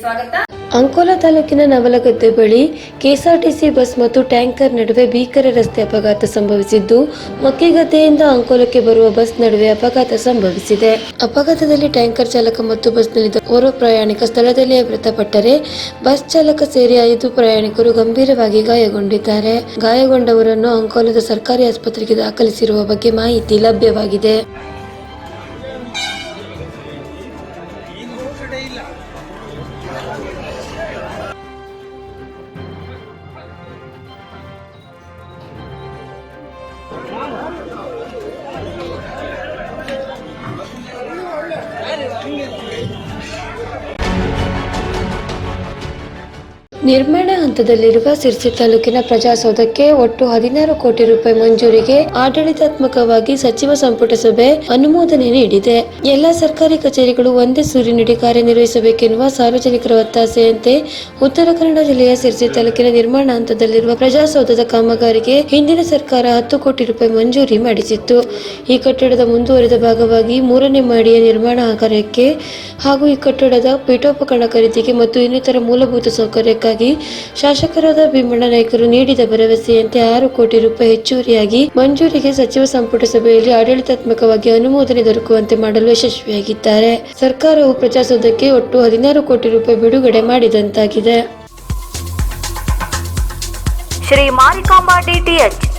ಸ್ವಾಗತ. ಅಂಕೋಲಾ ತಾಲೂಕಿನ ನವಲಗದ್ದೆ ಬಳಿ ಕೆಎಸ್ಆರ್ಟಿಸಿ ಬಸ್ ಮತ್ತು ಟ್ಯಾಂಕರ್ ನಡುವೆ ಭೀಕರ ರಸ್ತೆ ಅಪಘಾತ ಸಂಭವಿಸಿದ್ದು, ಮಕ್ಕಿಗದ್ದೆಯಿಂದ ಅಂಕೋಲಕ್ಕೆ ಬರುವ ಬಸ್ ನಡುವೆ ಅಪಘಾತ ಸಂಭವಿಸಿದೆ. ಅಪಘಾತದಲ್ಲಿ ಟ್ಯಾಂಕರ್ ಚಾಲಕ ಮತ್ತು ಬಸ್ನಲ್ಲಿದ್ದ ಓರ್ವ ಪ್ರಯಾಣಿಕ ಸ್ಥಳದಲ್ಲಿಯೇ ಮೃತಪಟ್ಟರೆ, ಬಸ್ ಚಾಲಕ ಸೇರಿ ಐದು ಪ್ರಯಾಣಿಕರು ಗಂಭೀರವಾಗಿ ಗಾಯಗೊಂಡಿದ್ದಾರೆ. ಗಾಯಗೊಂಡವರನ್ನು ಅಂಕೋಲದ ಸರ್ಕಾರಿ ಆಸ್ಪತ್ರೆಗೆ ದಾಖಲಿಸಿರುವ ಬಗ್ಗೆ ಮಾಹಿತಿ ಲಭ್ಯವಾಗಿದೆ. ನಿರ್ಮಾಣ ಹಂತದಲ್ಲಿರುವ ಸಿರ್ಸಿ ತಾಲೂಕಿನ ಪ್ರಜಾಸೌಧಕ್ಕೆ ಒಟ್ಟು ಹದಿನಾರು ಕೋಟಿ ರೂಪಾಯಿ ಮಂಜೂರಿಗೆ ಆಡಳಿತಾತ್ಮಕವಾಗಿ ಸಚಿವ ಸಂಪುಟ ಸಭೆ ಅನುಮೋದನೆ ನೀಡಿದೆ. ಎಲ್ಲ ಸರ್ಕಾರಿ ಕಚೇರಿಗಳು ಒಂದೇ ಸೂರಿನಡಿ ಕಾರ್ಯನಿರ್ವಹಿಸಬೇಕೆನ್ನುವ ಸಾರ್ವಜನಿಕರ ಒತ್ತಾಸೆಯಂತೆ ಉತ್ತರ ಕನ್ನಡ ಜಿಲ್ಲೆಯ ಸಿರ್ಸಿ ತಾಲೂಕಿನ ನಿರ್ಮಾಣ ಹಂತದಲ್ಲಿರುವ ಪ್ರಜಾಸೌಧದ ಕಾಮಗಾರಿಗೆ ಹಿಂದಿನ ಸರ್ಕಾರ ಹತ್ತು ಕೋಟಿ ರೂಪಾಯಿ ಮಂಜೂರಿ ಮಾಡಿಸಿತ್ತು. ಈ ಕಟ್ಟಡದ ಮುಂದುವರಿದ ಭಾಗವಾಗಿ ಮೂರನೇ ಮಾಡಿಯ ನಿರ್ಮಾಣ ಕಾರ್ಯಕ್ಕೆ ಹಾಗೂ ಈ ಕಟ್ಟಡದ ಪೀಠೋಪಕರಣ ಖರೀದಿಗೆ ಮತ್ತು ಇನ್ನಿತರ ಮೂಲಭೂತ ಸೌಕರ್ಯಕ್ಕಾಗಿ ಶಾಸಕರಾದ ಭೀಮಣ್ಣ ನಾಯಕರು ನೀಡಿದ ಭರವಸೆಯಂತೆ ಆರು ಕೋಟಿ ರೂಪಾಯಿ ಹೆಚ್ಚುವರಿಯಾಗಿ ಮಂಜೂರಿಗೆ ಸಚಿವ ಸಂಪುಟ ಸಭೆಯಲ್ಲಿ ಆಡಳಿತಾತ್ಮಕವಾಗಿ ಅನುಮೋದನೆ ದೊರಕುವಂತೆ ಮಾಡಲು ಯಶಸ್ವಿಯಾಗಿದ್ದಾರೆ. ಸರ್ಕಾರವು ಪ್ರಜಾಸೌಧಕ್ಕೆ ಒಟ್ಟು ಹದಿನಾರು ಕೋಟಿ ರೂಪಾಯಿ ಬಿಡುಗಡೆ ಮಾಡಿದಂತಾಗಿದೆ. Shri Marikamba DTH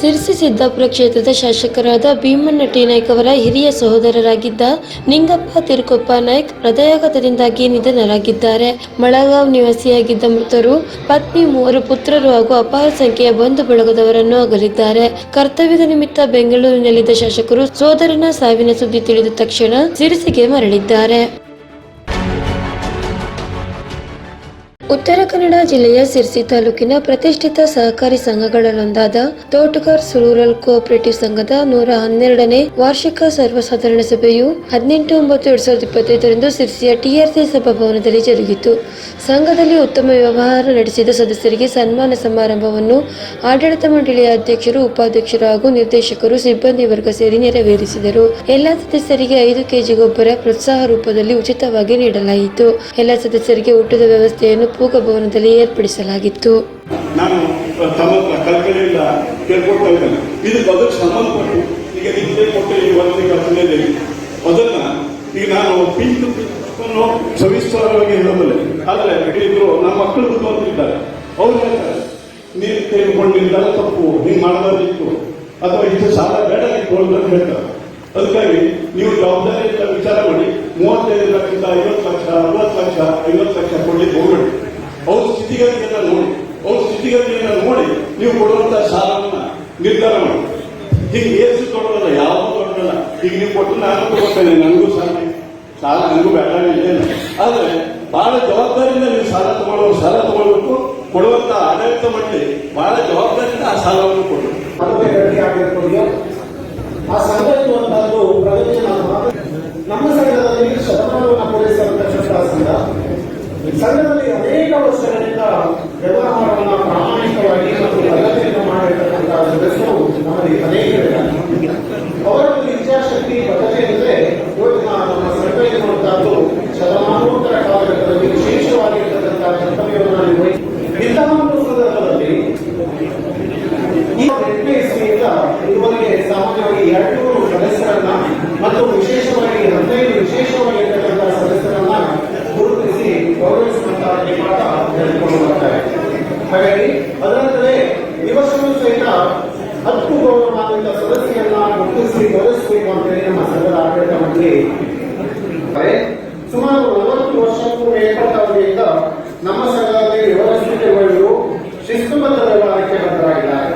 Sirsi Siddapur ಕ್ಷೇತ್ರದ ಶಾಸಕರಾದ ಭೀಮಣ್ಣ ಟಿ ನಾಯ್ಕ್ ಅವರ ಹಿರಿಯ ಸಹೋದರರಾಗಿದ್ದ ನಿಂಗಪ್ಪ ತಿರುಕೊಪ್ಪ ನಾಯ್ಕ್ ಹೃದಯಾಘಾತದಿಂದಾಗಿ ನಿಧನರಾಗಿದ್ದಾರೆ. ಮಳಗಾವ್ ನಿವಾಸಿಯಾಗಿದ್ದ ಮೃತರು, ಪತ್ನಿ, ಮೂವರು ಪುತ್ರರು ಹಾಗೂ ಅಪಾರ ಸಂಖ್ಯೆಯ ಬಂಧು ಬಳಗದವರನ್ನು ಅಗಲಿದ್ದಾರೆ. ಕರ್ತವ್ಯದ ನಿಮಿತ್ತ ಬೆಂಗಳೂರಿನಲ್ಲಿದ್ದ ಶಾಸಕರು ಸೋದರನ ಸಾವಿನ ಸುದ್ದಿ ತಿಳಿದ ತಕ್ಷಣ ಸಿರಿಸಿಗೆ ಮರಳಿದ್ದಾರೆ. ಉತ್ತರ ಕನ್ನಡ ಜಿಲ್ಲೆಯ ಸಿರ್ಸಿ ತಾಲೂಕಿನ ಪ್ರತಿಷ್ಠಿತ ಸಹಕಾರಿ ಸಂಘಗಳಲ್ಲೊಂದಾದ ತೋಟಗಾರ್ಸ್ ರೂರಲ್ ಕೋಆಪರೇಟಿವ್ ಸಂಘದ ನೂರ ಹನ್ನೆರಡನೇ ವಾರ್ಷಿಕ ಸರ್ವಸಾಧಾರಣ ಸಭೆಯು ಹದಿನೆಂಟು, ಒಂಬತ್ತು, ಎರಡ್ ಸಾವಿರದ ಇಪ್ಪತ್ತೈದರಂದು ಸಿರ್ಸಿಯ ಟಿಆರ್ಸಿ ಸಭಾಭವನದಲ್ಲಿ ಜರುಗಿತು. ಸಂಘದಲ್ಲಿ ಉತ್ತಮ ವ್ಯವಹಾರ ನಡೆಸಿದ ಸದಸ್ಯರಿಗೆ ಸನ್ಮಾನ ಸಮಾರಂಭವನ್ನು ಆಡಳಿತ ಮಂಡಳಿಯ ಅಧ್ಯಕ್ಷರು, ಉಪಾಧ್ಯಕ್ಷರು ಹಾಗೂ ನಿರ್ದೇಶಕರು ಸಿಬ್ಬಂದಿ ವರ್ಗ ಸೇರಿ ನೆರವೇರಿಸಿದರು. ಎಲ್ಲಾ ಸದಸ್ಯರಿಗೆ ಐದು ಕೆಜಿ ಗೊಬ್ಬರ ಪ್ರೋತ್ಸಾಹ ರೂಪದಲ್ಲಿ ಉಚಿತವಾಗಿ ನೀಡಲಾಯಿತು. ಎಲ್ಲ ಸದಸ್ಯರಿಗೆ ಊಟದ ವ್ಯವಸ್ಥೆಯನ್ನು ಪೂಗ ಭವನದಲ್ಲಿ ಏರ್ಪಡಿಸಲಾಗಿತ್ತು. ನಾನು ನಿಮಗೆ ಈ ಈಗ ಸವಿಸ್ತಾರವಾಗಿ ಹೇಳಬಲ್ಲೆ. ಆದರೆ ಇದ್ರು ನಮ್ಮ ಮಕ್ಕಳು ಬಂದಿದ್ದಾರೆ ಅವ್ರು ಹೇಳ್ತಾರೆ ನೀರು ತೆಗೆದುಕೊಂಡಿದ್ದಾಗ ತಪ್ಪು ಹಿಂಗೆ ಮಾಡಬಾರ್ದಿತ್ತು ಅಥವಾ ಇದು ಸಾಲ ಬೇಡ ಅಂತ ಹೇಳ್ತಾರೆ. ಅದಕ್ಕಾಗಿ ನೀವು ಜವಾಬ್ದಾರಿಯಿಂದ ವಿಚಾರ ಮಾಡಿ. ಮೂವತ್ತೈದು ಲಕ್ಷದಿಂದ ಐವತ್ತು ಲಕ್ಷ, ಅರವತ್ತು ಲಕ್ಷ, ಐವತ್ತು ಲಕ್ಷ ಕೊಡ್ಲಿಕ್ಕೆ ಹೋಗಬೇಡಿ. ಅವ್ರ ಸ್ಥಿತಿಗತಿಯನ್ನ ನೋಡಿ. ಅವ್ರ ಸ್ಥಿತಿಗತಿಯನ್ನ ನೋಡಿ ನೀವು ಕೊಡುವಂತ ಸಾಲವನ್ನ ನಿರ್ಧಾರ ಮಾಡಿ. ಹೀಗೆ ಏಸು ಕೊಡೋದಲ್ಲ ಯಾವುದು ಕೊಡೋದಲ್ಲ ಈಗ ನೀವು ಕೊಟ್ಟು ನಾನು ತಗೋತೇನೆ ನನಗೂ ಸಾಲ. ಸಾಲ ನನಗೂ ಬೇಡ ಇದ್ದೇನೆ ಆದ್ರೆ ಬಹಳ ಜವಾಬ್ದಾರಿಯಿಂದ ನೀವು ಸಾಲ ತಗೊಳ್ಳೋ ಸಾಲ ತಗೊಳ್ಬೇಕು. ಕೊಡುವಂತ ಆಡಳಿತ ಮಂಡಳಿ ಬಹಳ ಜವಾಬ್ದಾರಿಯಿಂದ ಆ ಸಾಲವನ್ನು ಕೊಡಬೇಕು. ಆ ಸಂಘಟನೆ ಒಂದು ಪ್ರಗತಿಯ ನಮ್ಮ ಸಂಘದಲ್ಲಿ ಶತಮಾನವನ್ನು ಪೂರೈಸಿದಂತ ಶ್ರೇಷ್ಠ ಸಂಘ ಸಂಘದಲ್ಲಿ ಅನೇಕ ವರ್ಷಗಳಿಂದ ವ್ಯವಹಾರವನ್ನು ಪ್ರಾಮಾಣಿಕವಾಗಿ ಮತ್ತು ಬದ್ಧತೆಯನ್ನು ಮಾಡಿರ್ತಕ್ಕಂಥ ಸದಸ್ಯರು ನಮಗೆ ಅನೇಕರಿದ್ದಾರೆ ಅವರ ಒಂದು ಇಚ್ಛಾಶಕ್ತಿ ಬದ್ಧತೆ ಇದ್ರೆ ಇವತ್ತಿನ ನಮ್ಮ ಸಂಘ ಎನ್ನುವಂತಹದ್ದು ಶತಮಾನೋತ್ತರ ಕಾಲಘಟ್ಟದಲ್ಲಿ ವಿಶೇಷವಾಗಿರ್ತಕ್ಕಂಥ ಕರ್ತವ್ಯವನ್ನು ನಿರ್ವಹಿಸಿ ಇಂತಹ ಒಂದು ಸಂದರ್ಭದಲ್ಲಿ ಈ ಎಂಟನೇ ಇಸ್ವಿಯಿಂದ ಇದುವರೆಗೆ ಸಾಮಾನ್ಯವಾಗಿ ಎರಡು ಸದಸ್ಯರನ್ನ ಮತ್ತು ವಿಶೇಷವಾಗಿ ಹಾಗಾಗಿ ಅದರಂತೆ ಇವತ್ತು ಸಹಿತ ಹತ್ತು ಗೌರವಾನ್ವಿತ ಸದಸ್ಯರನ್ನ ಗುರುತಿಸಿ ಗೌರವಿಸಬೇಕು ಅಂತೇಳಿ ನಮ್ಮ ಸಂಘದ ಆಡಳಿತ ಮಂಡಳಿ ಸುಮಾರು ನಲವತ್ತು ವರ್ಷಕ್ಕೂ ಮೇಲ್ಪಟ್ಟವರಿಯಿಂದ ನಮ್ಮ ಸಂಘದಲ್ಲಿ ವ್ಯವಸ್ಥಿತಗೊಳ್ಳಲು ಶಿಸ್ತುಬದ್ಧ ವ್ಯವಹಾರಕ್ಕೆ ಬದ್ಧರಾಗಿದ್ದಾರೆ.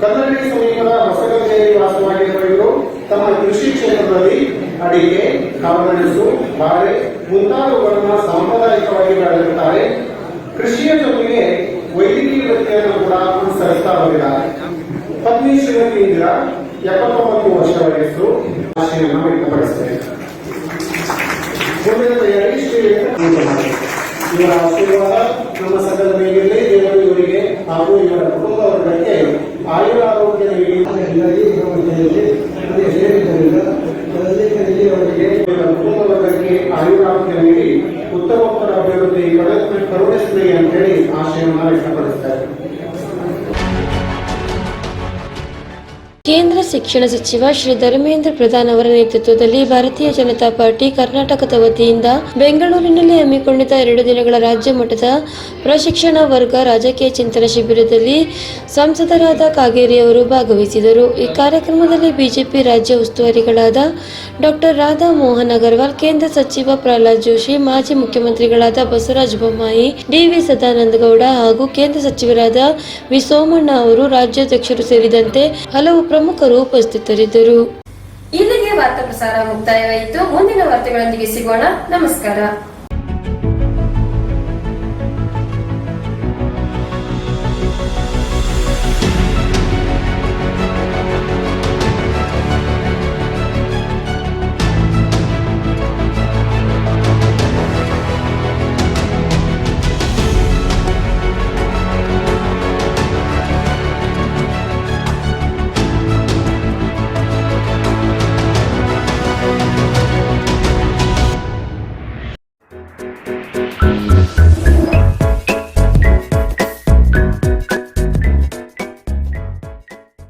ಕನ್ನಡಿ ಸಮೀಪದ ಹೊಸಗಲ್ಲೆಯಲ್ಲಿ ವಾಸವಾಗಿರುವವರು ತಮ್ಮ ಕೃಷಿ ಕ್ಷೇತ್ರದಲ್ಲಿ ಅಡಿಕೆ ಕಾಳುಮೆಣಸು ಬಾಳೆ ಮುಂತಾದವುಗಳನ್ನು ಸಾಂಪ್ರದಾಯಿಕವಾಗಿ ಬೆಳೆಯುತ್ತಾರೆ ಕೃಷಿಯ ಜೊತೆಗೆ ವೈದ್ಯಕೀಯ ವೃತ್ತಿಯನ್ನು ಕೂಡ ಅನುಸರಿಸ್ತಾ ಬಂದಿದ್ದಾರೆ. ಪತ್ನಿ ಶ್ರೀಮತಿ ಇಂದಿರಾ ಎಪ್ಪತ್ತೊಂಬತ್ತು ವರ್ಷ ವಯಸ್ಸು ಆಶೆಯನ್ನು ವ್ಯಕ್ತಪಡಿಸಿದೆ. ಮುಂದಿನ ತಯಾರಿ ಶ್ರೀ ಇವರ ಆಶೀರ್ವಾದ ನಮ್ಮ ಸಕಲ ಮೇಲಿರಲಿ ದೇವರು ಇವರಿಗೆ ಹಾಗೂ ಇವರ ಕುಟುಂಬ ವರ್ಗಕ್ಕೆ ಆಯುರ ಆರೋಗ್ಯ ನೀಡಿ. ಅಭಿವೃದ್ಧಿ ಕರುಣ- ಕರುಣಿಸಲಿ ಅಂತೇಳಿ ಆಶಯವನ್ನು ವ್ಯಕ್ತಪಡಿಸ್ತಾರೆ ಕೇಂದ್ರ ಶಿಕ್ಷಣ ಸಚಿವ ಶ್ರೀ ಧರ್ಮೇಂದ್ರ ಪ್ರಧಾನ್ ಅವರ ನೇತೃತ್ವದಲ್ಲಿ ಭಾರತೀಯ ಜನತಾ ಪಾರ್ಟಿ ಕರ್ನಾಟಕದ ವತಿಯಿಂದ ಬೆಂಗಳೂರಿನಲ್ಲಿ ಹಮ್ಮಿಕೊಂಡಿದ್ದ ಎರಡು ದಿನಗಳ ರಾಜ್ಯ ಮಟ್ಟದ ಪ್ರಶಿಕ್ಷಣ ವರ್ಗ ರಾಜಕೀಯ ಚಿಂತನ ಶಿಬಿರದಲ್ಲಿ ಸಂಸದರಾದ ಕಾಗೇರಿ ಅವರು ಭಾಗವಹಿಸಿದರು. ಈ ಕಾರ್ಯಕ್ರಮದಲ್ಲಿ ಬಿಜೆಪಿ ರಾಜ್ಯ ಉಸ್ತುವಾರಿಗಳಾದ ಡಾಕ್ಟರ್ ರಾಧಾ ಮೋಹನ್ ಅಗರ್ವಾಲ್, ಕೇಂದ್ರ ಸಚಿವ ಪ್ರಹ್ಲಾದ್ ಜೋಶಿ, ಮಾಜಿ ಮುಖ್ಯಮಂತ್ರಿಗಳಾದ ಬಸವರಾಜ ಬೊಮ್ಮಾಯಿ ಡಿವಿ ಸದಾನಂದ ಗೌಡ ಹಾಗೂ ಕೇಂದ್ರ ಸಚಿವರಾದ ವಿ ಸೋಮಣ್ಣ ಅವರು ರಾಜ್ಯಾಧ್ಯಕ್ಷರು ಸೇರಿದಂತೆ ಹಲವು ಪ್ರಮುಖರು ಉಪಸ್ಥಿತರಿದ್ದರು ಇಲ್ಲಿಗೆ ವಾರ್ತಾ ಪ್ರಸಾರ ಮುಕ್ತಾಯವಾಯಿತು. ಮುಂದಿನ ವಾರ್ತೆಗಳೊಂದಿಗೆ ಸಿಗೋಣ. ನಮಸ್ಕಾರ.